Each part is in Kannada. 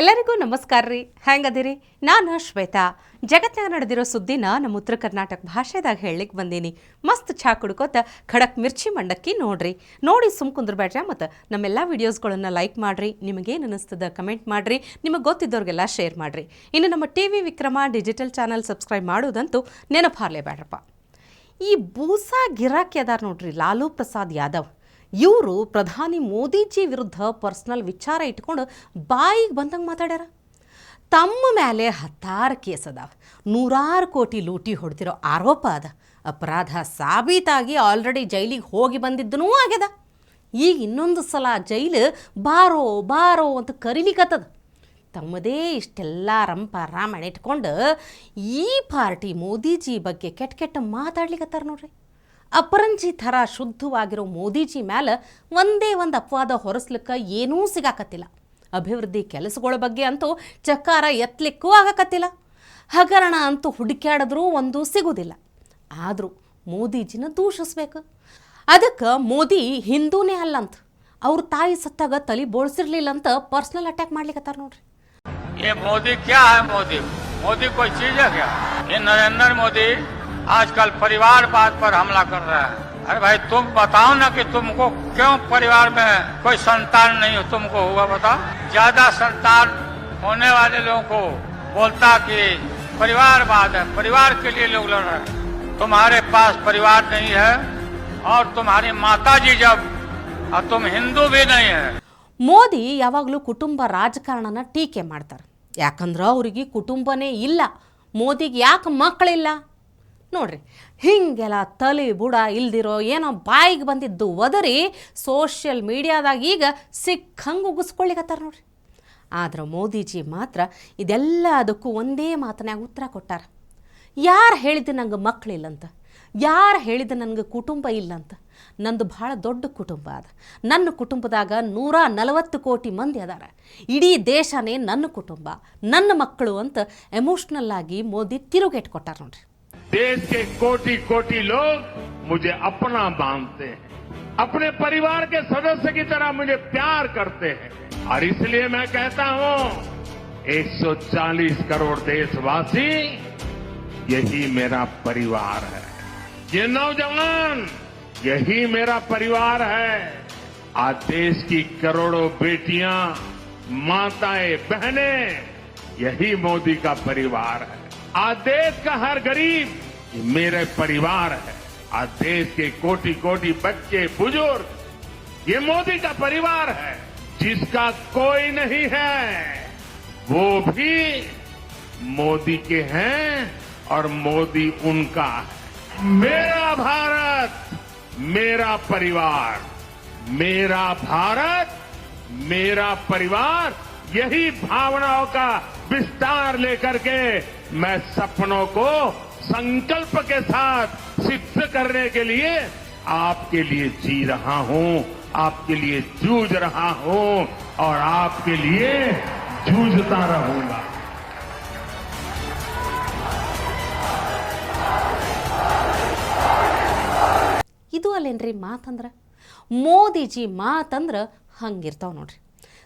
ಎಲ್ಲರಿಗೂ ನಮಸ್ಕಾರ ರೀ. ಹೆಂಗದಿರಿ? ನಾನು ಶ್ವೇತಾ. ಜಗತ್ತಿನಾಗ ನಡೆದಿರೋ ಸುದ್ದಿನ ನಮ್ಮ ಉತ್ತರ ಕರ್ನಾಟಕ ಭಾಷೆದಾಗ ಹೇಳಲಿಕ್ಕೆ ಬಂದೀನಿ. ಮಸ್ತ್ ಚಹಾ ಕುಡ್ಕೋತ ಖಡಕ್ ಮಿರ್ಚಿ ಮಂಡಕ್ಕಿ ನೋಡ್ರಿ. ನೋಡಿ ಸುಮ್ ಕುಂದ್ರಬೇಡ್ರಿ ಮತ್ತು ನಮ್ಮೆಲ್ಲ ವೀಡಿಯೋಸ್ಗಳನ್ನು ಲೈಕ್ ಮಾಡಿರಿ, ನಿಮಗೇನು ಅನ್ನಿಸ್ತದ ಕಮೆಂಟ್ ಮಾಡಿರಿ, ನಿಮಗೆ ಗೊತ್ತಿದ್ದವ್ರಿಗೆಲ್ಲ ಶೇರ್ ಮಾಡಿರಿ. ಇನ್ನು ನಮ್ಮ T V Vikrama digital channel subscribe ಮಾಡೋದಂತೂ ನೆನಪಾರ್ಲೇಬೇಡ್ರಪ್ಪ. ಈ ಬೂಸಾ ಗಿರಾಕಿ ಅದಾರ ನೋಡ್ರಿ, ಲಾಲೂ ಪ್ರಸಾದ್ ಯಾದವ್. ಇವರು ಪ್ರಧಾನಿ ಮೋದಿಜಿ ವಿರುದ್ಧ ಪರ್ಸ್ನಲ್ ವಿಚಾರ ಇಟ್ಕೊಂಡು ಬಾಯಿಗೆ ಬಂದಂಗೆ ಮಾತಾಡ್ಯಾರ. ತಮ್ಮ ಮೇಲೆ ಹತ್ತಾರು ಕೇಸ್ ಅದಾವ. ನೂರಾರು ಕೋಟಿ ಲೂಟಿ ಹೊಡೆದಿರೋ ಆರೋಪ ಅದ. ಅಪರಾಧ ಸಾಬೀತಾಗಿ ಆಲ್ರೆಡಿ ಜೈಲಿಗೆ ಹೋಗಿ ಬಂದಿದ್ದನೂ ಆಗ್ಯದ. ಈಗ ಇನ್ನೊಂದು ಸಲ ಜೈಲು ಬಾರೋ ಬಾರೋ ಅಂತ ಕರಿಲಿಕತ್ತದ ತಮ್ಮದೇ ಇಷ್ಟೆಲ್ಲ ರಂಪ ರಾಮಣ ಇಟ್ಕೊಂಡು ಈ ಪಾರ್ಟಿ ಮೋದಿಜಿ ಬಗ್ಗೆ ಕೆಟ್ಟ ಕೆಟ್ಟ ಮಾತಾಡ್ಲಿಕತ್ತಾರ ನೋಡ್ರಿ. ಅಪರಂಜಿ ಥರ ಶುದ್ಧವಾಗಿರೋ ಮೋದಿಜಿ ಮ್ಯಾಲ ಒಂದೇ ಒಂದು ಅಪವಾದ ಹೊರಸ್ಲಿಕ್ಕೆ ಏನೂ ಸಿಗಾಕತ್ತಿಲ್ಲ. ಅಭಿವೃದ್ಧಿ ಕೆಲಸಗಳ ಬಗ್ಗೆ ಅಂತೂ ಚಕಾರ ಎತ್ತಲಿಕ್ಕೂ ಆಗಕತ್ತಿಲ್ಲ. ಹಗರಣ ಅಂತೂ ಹುಡುಕ್ಯಾಡಿದ್ರೂ ಒಂದು ಸಿಗುವುದಿಲ್ಲ ಆದರೂ ಮೋದಿಜಿನ ದೂಷಿಸ್ಬೇಕು. ಅದಕ್ಕೆ ಮೋದಿ ಹಿಂದೂನೇ ಅಲ್ಲಂತ. ಅವ್ರ ತಾಯಿ ಸತ್ತಾಗ ತಲೆ ಬೋಳ್ಸಿರ್ಲಿಲ್ಲ ಅಂತ ಪರ್ಸನಲ್ ಅಟ್ಯಾಕ್ ಮಾಡ್ಲಿಕ್ಕತ್ತಾರ ನೋಡ್ರಿ. ಮೋದಿ ಮೋದಿ? ಮೋದಿ ಮೋದಿ? मोदी मोदी कोई चीज है क्या ये नरेंद्र मोदी आजकल परिवारवाद पर हमला कर रहा है अरे भाई तुम बताओ ना कि तुमको क्यों परिवार में कोई संतान नहीं हो तुमको हुआ बताओ ज्यादा संतान होने वाले लोगों को बोलता कि परिवारवाद है परिवार के लिए लोग लड़ रहे हैं तुम्हारे पास परिवार नहीं है और तुम्हारी माता जी जब और तुम हिंदू भी नहीं है ಮೋದಿ ಯಾವಾಗಲೂ ಕುಟುಂಬ ರಾಜಕಾರಣನ ಟೀಕೆ ಮಾಡ್ತಾರೆ ಯಾಕಂದ್ರೆ ಅವ್ರಿಗೆ ಕುಟುಂಬನೇ ಇಲ್ಲ ಮೋದಿಗೆ ಯಾಕೆ ಮಕ್ಕಳಿಲ್ಲ ನೋಡ್ರಿ, ಹಿಂಗೆಲ್ಲ ತಲೆ ಬುಡ ಇಲ್ದಿರೋ ಏನೋ ಬಾಯಿಗೆ ಬಂದಿದ್ದು ಒದರಿ ಸೋಷಿಯಲ್ ಮೀಡಿಯಾದಾಗ ಈಗ ಸಿಕ್ಕಂಗೆ ಉಗಿಸ್ಕೊಳ್ಳಿಕತ್ತಾರ ನೋಡ್ರಿ. ಆದ್ರೆ ಮೋದಿಜಿ ಮಾತ್ರ ಇದೆಲ್ಲ ಅದಕ್ಕೂ ಒಂದೇ ಮಾತನ್ಯಾಗ ಉತ್ತರ ಕೊಟ್ಟಾರ. ಯಾರು ಹೇಳಿದ್ದು ನಂಗೆ ಮಕ್ಕಳಿಲ್ಲಂತ ಯಾರು ಹೇಳಿದ ನನಗೆ ಕುಟುಂಬ ಇಲ್ಲಂತ? ನಂದು ಭಾಳ ದೊಡ್ಡ ಕುಟುಂಬ ಅದ. ನನ್ನ ಕುಟುಂಬದಾಗ ನೂರ ನಲವತ್ತು ಕೋಟಿ ಮಂದಿ ಅದಾರ. ಇಡೀ ದೇಶನೇ ನನ್ನ ಕುಟುಂಬ, ನನ್ನ ಮಕ್ಕಳು ಅಂತ ಎಮೋಷ್ನಲ್ ಆಗಿ ಮೋದಿ ತಿರುಗೇಟ್ ಕೊಟ್ಟಾರ ನೋಡ್ರಿ. देश के कोटि कोटि लोग मुझे अपना मानते हैं। अपने परिवार के सदस्य की तरह मुझे प्यार करते हैं। और इसलिए मैं कहता हूँ 140 करोड़ देशवासी, यही मेरा परिवार है। ये नौजवान, यही मेरा परिवार है। आज देश की करोड़ों बेटियाँ, माताएँ, बहनें, यही मोदी का परिवार है। आज देश का हर गरीब ये मेरे परिवार है। आज देश के कोटि कोटि बच्चे, बुज़ुर्ग, ये मोदी का परिवार है, जिसका कोई नहीं है, वो भी मोदी के हैं और मोदी उनका है। मेरा भारत, मेरा परिवार, मेरा भारत, मेरा परिवार, यही भावनाओं का विस्तार लेकर के मैं सपनों को संकल्प के साथ सिद्ध करने के लिए आपके लिए जी रहा हूं आपके लिए जूझ रहा हूं और आपके लिए जूझता रहूंगा ಇದು ಅಲ್ಲೇನ್ರಿ ಮಾತಂದ್ರೆ ಮೋದಿಜಿ ಮಾತಂದ್ರೆ ಹಂಗಿರ್ತಾವ ನೋಡ್ರಿ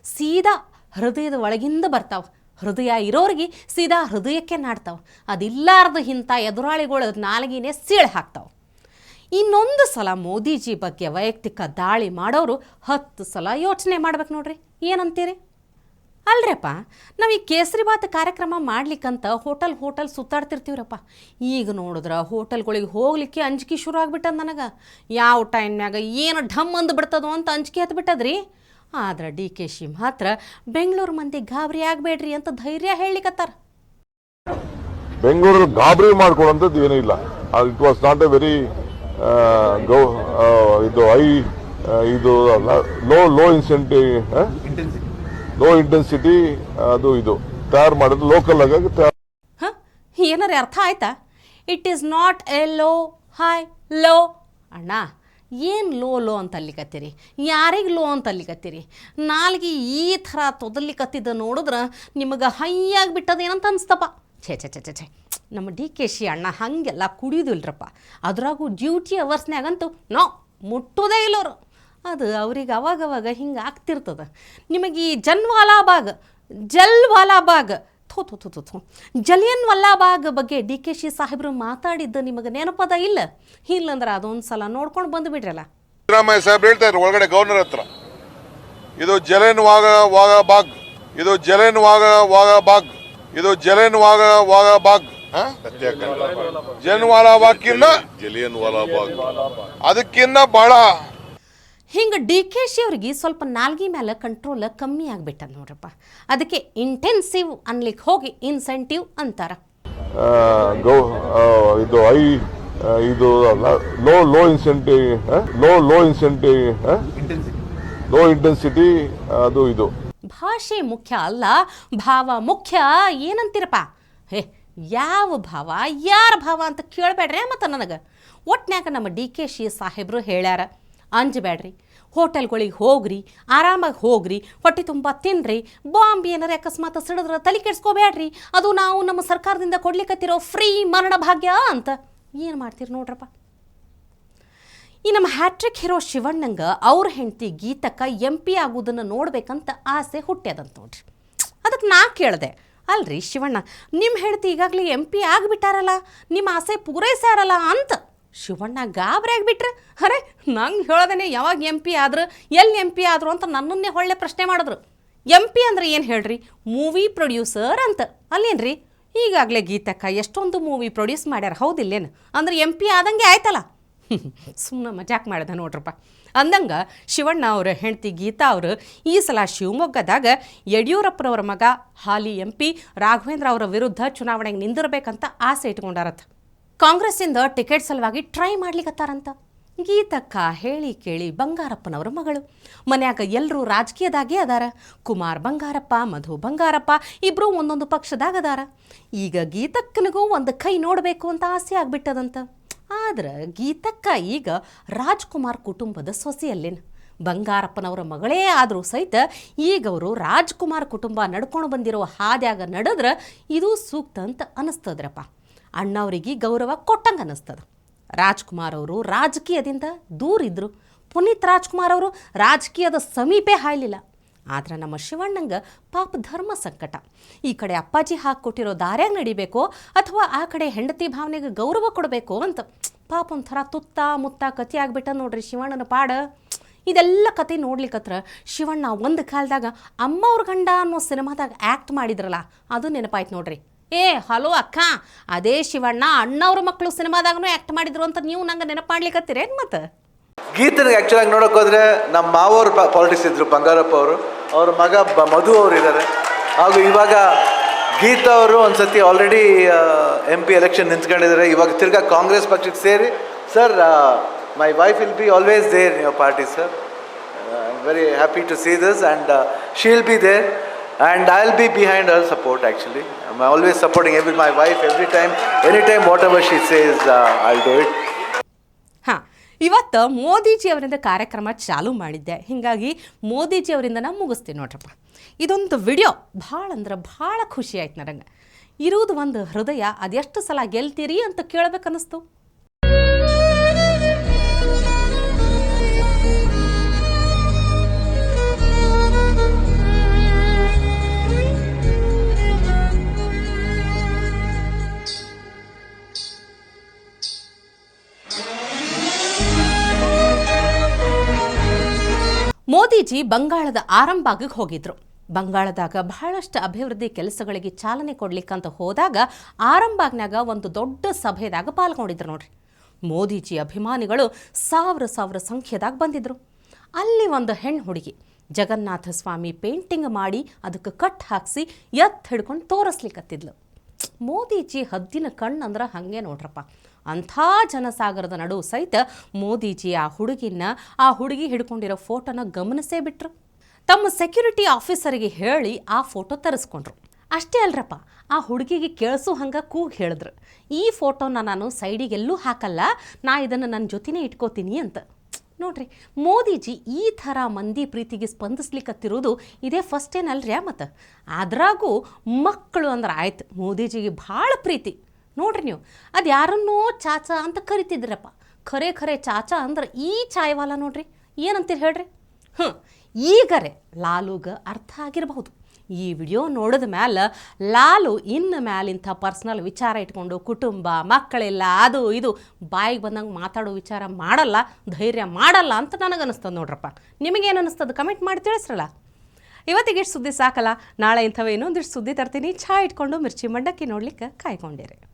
ಸೀದಾ ಹೃದಯದ ಒಳಗಿಂದ ಬರ್ತಾವ ಹೃದಯ ಇರೋರಿಗೆ ಸೀದಾ ಹೃದಯಕ್ಕೆ ನಾಡ್ತಾವೆ. ಅದಿಲ್ಲಾರ್ದ ಇಂಥ ಎದುರಾಳಿಗಳು ನಾಲ್ಗಿನೇ ಸೀಳು ಹಾಕ್ತಾವೆ. ಇನ್ನೊಂದು ಸಲ ಮೋದಿಜಿ ಬಗ್ಗೆ ವೈಯಕ್ತಿಕ ದಾಳಿ ಮಾಡೋರು ಹತ್ತು ಸಲ ಯೋಚನೆ ಮಾಡ್ಬೇಕು ನೋಡ್ರಿ. ಏನಂತೀರಿ? ಅಲ್ರಪ್ಪ, ನಾವು ಈ ಕೇಸರಿಬಾತ್ ಕಾರ್ಯಕ್ರಮ ಮಾಡ್ಲಿಕ್ಕಂತ ಹೋಟೆಲ್ ಹೋಟೆಲ್ ಸುತ್ತಾಡ್ತಿರ್ತೀವ್ರಪ್ಪ. ಈಗ ನೋಡಿದ್ರೆ ಹೋಟೆಲ್ಗಳಿಗೆ ಹೋಗ್ಲಿಕ್ಕೆ ಅಂಜಿಕೆ ಶುರು ಆಗ್ಬಿಟ್ಟದ ನನಗೆ. ಯಾವ ಟೈಮ್ನಾಗ ಏನು ಢಮ್ ಅಂದ್ಬಿಡ್ತದೋ ಅಂತ ಅಂಜಿಕೆ ಹತ್ಬಿಟ್ಟದ್ರಿ ಆದ್ರೆ ಡಿ ಕೆ ಶಿ ಮಾತ್ರ ಬೆಂಗಳೂರು ಮಂದಿ ಗಾಬರಿ ಆಗಬೇಡ್ರಿ ಅಂತ ಧೈರ್ಯ ಹೇಳಿಕತ್ತಾರ ಬೆಂಗಳೂರು ಗಾಬರಿ ಮಾಡ್ಕೊಳ್ಳೋಂಥದ್ದು ಏನೂ ಇಲ್ಲ. It was not a very ಗೌ ಇದು ಐ ಇದು low low incentive low intensity ಅದು ಇದು. ತಯಾರು ಮಾಡೋದು ಲೋಕಲ್ ಆಗಿ ಏನಾರ ಅರ್ಥ ಆಯ್ತಾ? It is not a low high low ಅಣ್ಣ ಏನು ಲೋ ಲೋ ಅಂತ ಅಲ್ಲಿಕತ್ತೀರಿ? ಯಾರಿಗೆ ಲೋ ಅಂತ ಅಲ್ಲಿಕತ್ತೀರಿ? ನಾಲ್ಗೆ ಈ ಥರ ತೊದಲಿಕತ್ತಿದ್ದ ನೋಡಿದ್ರೆ ನಿಮಗೆ ಹೈಯಾಗಿ ಬಿಟ್ಟದೇನಂತ ಅನ್ಸ್ತಪ್ಪ ಛೇ ಛೇ ಛೇ ಛೇ ಛೇ. ನಮ್ಮ ಡಿ ಕೆ ಶಿ ಅಣ್ಣ ಹಾಗೆಲ್ಲ ಕುಡಿಯೋದಿಲ್ರಪ್ಪ. ಅದ್ರಾಗೂ ಡ್ಯೂಟಿ ಅವರ್ಸ್ನಾಗಂತೂ ನೋ, ಮುಟ್ಟೋದೇ ಇಲ್ಲವರು. ಅದು ಅವ್ರಿಗೆ ಅವಾಗವಾಗ ಹಿಂಗೆ ಆಗ್ತಿರ್ತದೆ. ನಿಮಗೆ ಈ ಜನ್ವಾಲಾ ಜನ್ವಾಲಾಬಾಗ್ ಜಲ್ವಾಲಾ ಬಾಗ್ ಥೋ ಥೋ ಥೋ ಥೋ ಜಲಿಯನ್ ವಲ್ಲಾಬಾಗ್ ಬಗ್ಗೆ ಡಿ ಕೆ ಶಿ ಸಾಹೇಬರು ಮಾತಾಡಿದ್ದು ನಿಮಗೆ ನೆನಪದ ಇಲ್ಲ? ಇಲ್ಲಂದ್ರೆ ಅದೊಂದು ಸಲ ನೋಡ್ಕೊಂಡು ಬಂದು ಬಿಡ್ರಲ್ಲ. ಸಿದ್ದರಾಮಯ್ಯ ಸಾಹೇಬ್ ಹೇಳ್ತಾ ಇದ್ರು ಒಳಗಡೆ ಗವರ್ನರ್ ಹತ್ರ. ಇದು ಜಲೇನ್ ವಾಗ ವಾಗ ಬಾಗ್ ಇದು ಜಲೇನ್ ವಾಗ ವಾಗ ಬಾಗ್ ಇದು ಜಲೇನ್ ವಾಗ ವಾಗ ಬಾಗ್. ಜಲಿಯನ್ ವಾಲಾ ಬಾಗ್ಕಿನ್ನ ಜಲಿಯನ್ ವಾಲಾ ಬಾಗ್. ಅದಕ್ಕಿನ್ನ ಬಹಳ ಹಿಂಗೆ ಡಿ ಕೆ ಶಿ ಅವ್ರಿಗೆ ಸ್ವಲ್ಪ ನಾಲ್ಗಿ ಮೇಲೆ ಕಂಟ್ರೋಲ್ ಕಮ್ಮಿ ಆಗಿಬಿಟ್ಟ ನೋಡ್ರಪ್ಪ. ಅದಕ್ಕೆ ಇಂಟೆನ್ಸಿವ್ ಅನ್ಲಿಕ್ಕೆ ಹೋಗಿ ಇನ್ಸೆಂಟಿವ್ ಅಂತಾರ. ಇದು ಐ ಇದು low low incentive low low incentive low intensity ಅದು ಇದು. ಭಾಷೆ ಮುಖ್ಯ ಅಲ್ಲ ಭಾವ ಮುಖ್ಯ ಏನಂತೀರಪ್ಪ? ಹೇ ಯಾವ ಭಾವ ಯಾರ ಭಾವ ಅಂತ ಕೇಳಬೇಡ್ರಿ ಮತ್ತು ನನಗೆ. ಒಟ್ನ್ಯಾಗ ನಮ್ಮ ಡಿ ಕೆ ಶಿ ಸಾಹೇಬರು ಹೇಳ್ಯಾರ ಅಂಜಬೇಡ್ರಿ. ಹೋಟೆಲ್ಗಳಿಗೆ ಹೋಗ್ರಿ, ಆರಾಮಾಗಿ ಹೋಗ್ರಿ, ಹೊಟ್ಟೆ ತುಂಬ ತಿನ್ನಿರಿ ಬಾಂಬ್ ಏನಾರ ಅಕಸ್ಮಾತ್ ಸಿಡಿದ್ರೆ ತಲೆ ಕೆಡ್ಸ್ಕೋಬೇಡ್ರಿ, ಅದು ನಾವು ನಮ್ಮ ಸರ್ಕಾರದಿಂದ ಕೊಡ್ಲಿಕ್ಕತ್ತಿರೋ ಫ್ರೀ ಮರಣ ಭಾಗ್ಯ ಅಂತ. ಏನು ಮಾಡ್ತೀರಿ ನೋಡ್ರಪ್ಪ. ಈ ನಮ್ಮ ಹ್ಯಾಟ್ರಿಕ್ ಹೀರೋ ಶಿವಣ್ಣಂಗ ಅವ್ರ ಹೆಂಡತಿ ಗೀತಕ್ಕ ಎಂ ಪಿ ಆಗೋದನ್ನು ನೋಡ್ಬೇಕಂತ ಆಸೆ ಹುಟ್ಟ್ಯದಂತ ನೋಡ್ರಿ. ಅದಕ್ಕೆ ನಾ ಕೇಳಿದೆ, ಅಲ್ರಿ ಶಿವಣ್ಣ ನಿಮ್ಮ ಹೆಂಡತಿ ಈಗಾಗಲೇ ಎಂ ಪಿ ಆಗಿಬಿಟ್ಟಾರಲ್ಲ ನಿಮ್ಮ ಆಸೆ ಪೂರೈಸ್ಯಾರಲ್ಲ ಅಂತ. ಶಿವಣ್ಣ ಗಾಬರಿ ಆಗಿಬಿಟ್ರೆ. ಅರೆ, ನಂಗೆ ಹೇಳ್ದೇನೆ ಯಾವಾಗ ಎಂ ಪಿ ಆದ್ರು, ಎಲ್ಲಿ ಎಂ ಪಿ ಆದ್ರು ಅಂತ ನನ್ನನ್ನೇ ಹೊಳ್ಳೆ ಪ್ರಶ್ನೆ ಮಾಡಿದ್ರು. ಎಂ ಪಿ ಅಂದ್ರೆ ಏನು ಹೇಳ್ರಿ? ಮೂವಿ ಪ್ರೊಡ್ಯೂಸರ್ ಅಂತ. ಅಲ್ಲೇನ್ರಿ? ಈಗಾಗಲೇ ಗೀತಕ್ಕ ಎಷ್ಟೊಂದು ಮೂವಿ ಪ್ರೊಡ್ಯೂಸ್ ಮಾಡ್ಯಾರ, ಹೌದಿಲ್ಲೇನು? ಅಂದ್ರೆ ಎಂ ಪಿ ಆದಂಗೆ ಆಯ್ತಲ್ಲ? ಸುಮ್ಮನೆ ಮಜಾಕ್ ಮಾಡಿದೆ ನೋಡ್ರಪ್ಪ. ಅಂದಂಗ ಶಿವಣ್ಣ ಅವರ, ಹೆಂಡತಿ ಗೀತಾ ಅವರು, ಈ ಸಲ ಶಿವಮೊಗ್ಗದಾಗ ಯಡಿಯೂರಪ್ಪನವ್ರ ಮಗ ಹಾಲಿ ಎಂ ಪಿ ರಾಘವೇಂದ್ರ ಅವರ ವಿರುದ್ಧ ಚುನಾವಣೆಗೆ ನಿಂದಿರಬೇಕಂತ ಆಸೆ ಇಟ್ಕೊಂಡಾರತ್ತ. ಕಾಂಗ್ರೆಸ್ಸಿಂದ ಟಿಕೆಟ್ ಸಲುವಾಗಿ ಟ್ರೈ ಮಾಡ್ಲಿಕತ್ತಾರಂತ. ಗೀತಕ್ಕ ಹೇಳಿ ಕೇಳಿ ಬಂಗಾರಪ್ಪನವರ ಮಗಳು. ಮನ್ಯಾಗ ಎಲ್ಲರೂ ರಾಜಕೀಯದಾಗೇ ಅದಾರ. ಕುಮಾರ್ ಬಂಗಾರಪ್ಪ, ಮಧು ಬಂಗಾರಪ್ಪ ಇಬ್ಬರು ಒಂದೊಂದು ಪಕ್ಷದಾಗ ಅದಾರ. ಈಗ ಗೀತಕ್ಕನಿಗೂ ಒಂದು ಕೈ ನೋಡಬೇಕು ಅಂತ ಆಸೆ ಆಗ್ಬಿಟ್ಟದಂತ. ಆದ್ರೆ ಗೀತಕ್ಕ ಈಗ ರಾಜ್ಕುಮಾರ್ ಕುಟುಂಬದ ಸೊಸೆಯಲ್ಲೇನು. ಬಂಗಾರಪ್ಪನವರ ಮಗಳೇ ಆದರೂ ಸಹಿತ ಈಗ ಅವರು ರಾಜ್ಕುಮಾರ್ ಕುಟುಂಬ ನಡ್ಕೊಂಡು ಬಂದಿರೋ ಹಾದ್ಯಾಗ ನಡೆದ್ರೆ ಇದು ಸೂಕ್ತ ಅಂತ ಅನಿಸ್ತದ್ರಪ್ಪ. ಅಣ್ಣವರಿಗೆ ಗೌರವ ಕೊಟ್ಟಂಗೆ ಅನ್ನಿಸ್ತದ. ರಾಜ್ಕುಮಾರ್ ಅವರು ರಾಜಕೀಯದಿಂದ ದೂರ ಇದ್ದರು ಪುನೀತ್ ರಾಜ್ಕುಮಾರ್ ಅವರು ರಾಜಕೀಯದ ಸಮೀಪೇ ಹಾಯಲಿಲ್ಲ. ಆದ್ರೆ ನಮ್ಮ ಶಿವಣ್ಣಂಗೆ ಪಾಪ ಧರ್ಮ ಸಂಕಟ. ಈ ಕಡೆ ಅಪ್ಪಾಜಿ ಹಾಕಿಕೊಟ್ಟಿರೋ ದಾರ್ಯಾಗ ನಡಿಬೇಕೋ ಅಥವಾ ಆ ಕಡೆ ಹೆಂಡತಿ ಭಾವನೆಗೆ ಗೌರವ ಕೊಡಬೇಕು ಅಂತ. ಪಾಪ ಒಂಥರ ತುತ್ತ ಮುತ್ತ ಕತಿ ಆಗ್ಬಿಟ್ಟ ನೋಡ್ರಿ ಶಿವಣ್ಣನ ಪಾಡ. ಇದೆಲ್ಲ ಕತೆ ನೋಡ್ಲಿಕ್ಕತ್ರ ಶಿವಣ್ಣ ಒಂದು ಕಾಲದಾಗ ಅಮ್ಮವ್ರ ಗಂಡ ಅನ್ನೋ ಸಿನಿಮಾದಾಗ ಆ್ಯಕ್ಟ್ ಮಾಡಿದ್ರಲ್ಲ, ಅದು ನೆನಪಾಯ್ತು ನೋಡ್ರಿ. ಏ, ಹಲೋ ಅಕ್ಕ. ಅದೇ ಶಿವಣ್ಣ, ಅಣ್ಣವ್ರ ಮಕ್ಕಳು ಸಿನಿಮಾದಾಗನು ಆ್ಯಕ್ಟ್ ಮಾಡಿದ್ರು ಅಂತ ನೀವು ನಂಗೆ ನೆನಪು ಮಾಡ್ಲಿಕ್ಕತ್ತೀರೇನು ಮತ್ತೆ ಗೀತನಿಗೆ ಆ್ಯಕ್ಚುಲಾಗಿ ನೋಡೋಕೆ ನಮ್ಮ ಮಾವವರು ಪಾಲಿಟಿಕ್ಸ್ ಇದ್ದರು ಬಂಗಾರಪ್ಪ ಅವರು. ಅವ್ರ ಮಗ ಬ ಮಧು ಅವರು ಇದ್ದಾರೆ ಹಾಗೂ ಇವಾಗ ಗೀತಾ ಅವರು ಒಂದು ಸತಿ ಆಲ್ರೆಡಿ ಎಂ ಪಿ ಎಲೆಕ್ಷನ್ ನಿಂತ್ಕೊಂಡಿದ್ದಾರೆ ಇವಾಗ ತಿರ್ಗಾ ಕಾಂಗ್ರೆಸ್ ಪಕ್ಷಕ್ಕೆ ಸೇರಿ sir my wife will be always there in party sir I am very happy to see this and she'll be there be behind hour support actually I am always supporting every my wife every time any time what ever she says I do ಹಾಂ, ಇವತ್ತು ಮೋದಿಜಿ ಅವರಿಂದ ಕಾರ್ಯಕ್ರಮ ಚಾಲೂ ಮಾಡಿದ್ದೆ. ಹೀಗಾಗಿ ಮೋದಿಜಿ ಅವರಿಂದ ನಾನು ಮುಗಿಸ್ತೀನಿ ನೋಡ್ರಪ್ಪ. ಇದೊಂದು ವಿಡಿಯೋ. ಭಾಳ ಅಂದ್ರೆ ಭಾಳ ಖುಷಿ ಆಯ್ತು ನನಗೆ. ಇರೋದು ಒಂದು ಹೃದಯ. ಅದೆಷ್ಟು ಸಲ ಗೆಲ್ತೀರಿ ಅಂತ ಕೇಳಬೇಕನ್ನಿಸ್ತು. ಮೋದಿಜಿ ಬಂಗಾಳದ ಆರಂಭಾಗಿಗೆ ಹೋಗಿದ್ರು. ಬಂಗಾಳದಾಗ ಬಹಳಷ್ಟು ಅಭಿವೃದ್ಧಿ ಕೆಲಸಗಳಿಗೆ ಚಾಲನೆ ಕೊಡ್ಲಿಕ್ಕಂತ ಹೋದಾಗ ಆರಂಭಾಗ್ನಾಗ ಒಂದು ದೊಡ್ಡ ಸಭೆದಾಗ ಪಾಲ್ಗೊಂಡಿದ್ರು ನೋಡ್ರಿ. ಮೋದಿಜಿ ಅಭಿಮಾನಿಗಳು ಸಾವಿರ ಸಾವಿರ ಸಂಖ್ಯೆದಾಗ ಬಂದಿದ್ರು. ಅಲ್ಲಿ ಒಂದು ಹೆಣ್ಣು ಹುಡುಗಿ ಜಗನ್ನಾಥ ಸ್ವಾಮಿ ಪೇಂಟಿಂಗ್ ಮಾಡಿ ಅದಕ್ಕೆ ಕಟ್ ಹಾಕಿಸಿ ಎತ್ತ ಹಿಡ್ಕೊಂಡು ತೋರಿಸ್ಲಿಕ್ಕತ್ತಿದ್ಲು ಮೋದಿಜಿ ಹದ್ದಿನ ಕಣ್ಣಂದ್ರೆ ಹಾಗೆ ನೋಡ್ರಪ್ಪ. ಅಂಥ ಜನಸಾಗರದ ನಡುವು ಸಹಿತ ಮೋದಿಜಿ ಆ ಹುಡುಗಿನ, ಆ ಹುಡುಗಿ ಹಿಡ್ಕೊಂಡಿರೋ ಫೋಟೋನ ಗಮನಿಸೇ ಬಿಟ್ರು. ತಮ್ಮ ಸೆಕ್ಯೂರಿಟಿ ಆಫೀಸರಿಗೆ ಹೇಳಿ ಆ ಫೋಟೋ ತರಿಸ್ಕೊಂಡ್ರು. ಅಷ್ಟೇ ಅಲ್ರಪ್ಪ, ಆ ಹುಡುಗಿಗೆ ಕೇಳಿಸು ಹಂಗೆ ಕೂಗ್ ಹೇಳಿದ್ರು. ಈ ಫೋಟೋನ ನಾನು ಸೈಡಿಗೆಲ್ಲೂ ಹಾಕಲ್ಲ, ನಾ ಇದನ್ನು ನನ್ನ ಜೊತೆನೇ ಇಟ್ಕೋತೀನಿ ಅಂತ. ನೋಡ್ರಿ, ಮೋದಿಜಿ ಈ ಥರ ಮಂದಿ ಪ್ರೀತಿಗೆ ಸ್ಪಂದಿಸ್ಲಿಕ್ಕತ್ತಿರೋದು ಇದೇ ಫಸ್ಟ್ ಏನಲ್ರಿ ಮತ್ತು? ಅದ್ರಾಗೂ ಮಕ್ಕಳು ಅಂದ್ರೆ ಆಯ್ತು, ಮೋದಿಜಿಗೆ ಭಾಳ ಪ್ರೀತಿ. ನೋಡ್ರಿ ನೀವು. ಅದು ಯಾರನ್ನೋ ಚಾಚಾ ಅಂತ ಕರಿತಿದ್ರಪ್ಪ. ಖರೆ ಖರೆ ಚಾಚಾ ಅಂದ್ರೆ ಈ ಚಾಯ್ವಾಲ ನೋಡ್ರಿ. ಏನಂತೀರಿ ಹೇಳ್ರಿ? ಹ್ಞೂ ಈಗರೆ ಲಾಲುಗ ಅರ್ಥ ಆಗಿರಬಹುದು. ಈ ವಿಡಿಯೋ ನೋಡಿದ ಮ್ಯಾಲ ಲಾಲು ಇನ್ನು ಮ್ಯಾಲಿಂಥ ಪರ್ಸ್ನಲ್ ವಿಚಾರ ಇಟ್ಕೊಂಡು ಕುಟುಂಬ, ಮಕ್ಕಳೆಲ್ಲ ಅದು ಇದು ಬಾಯಿಗೆ ಬಂದಂಗೆ ಮಾತಾಡೋ ವಿಚಾರ ಮಾಡಲ್ಲ, ಧೈರ್ಯ ಮಾಡಲ್ಲ ಅಂತ ನನಗನ್ನಿಸ್ತದೆ ನೋಡ್ರಪ್ಪ. ನಿಮಗೇನು ಅನ್ನಿಸ್ತದೆ ಕಮೆಂಟ್ ಮಾಡಿ ತಿಳಿಸ್ರಲ್ಲ? ಇವತ್ತಿಗೆ ಇಷ್ಟು ಸುದ್ದಿ ಸಾಕಲ್ಲ, ನಾಳೆ ಇಂಥವೇ ಇನ್ನೊಂದಿಷ್ಟು ಸುದ್ದಿ ತರ್ತೀನಿ. ಚಾ ಇಟ್ಕೊಂಡು ಮಿರ್ಚಿ ಮಂಡಕ್ಕಿ ನೋಡ್ಲಿಕ್ಕೆ ಕಾಯ್ಕೊಂಡಿರಿ.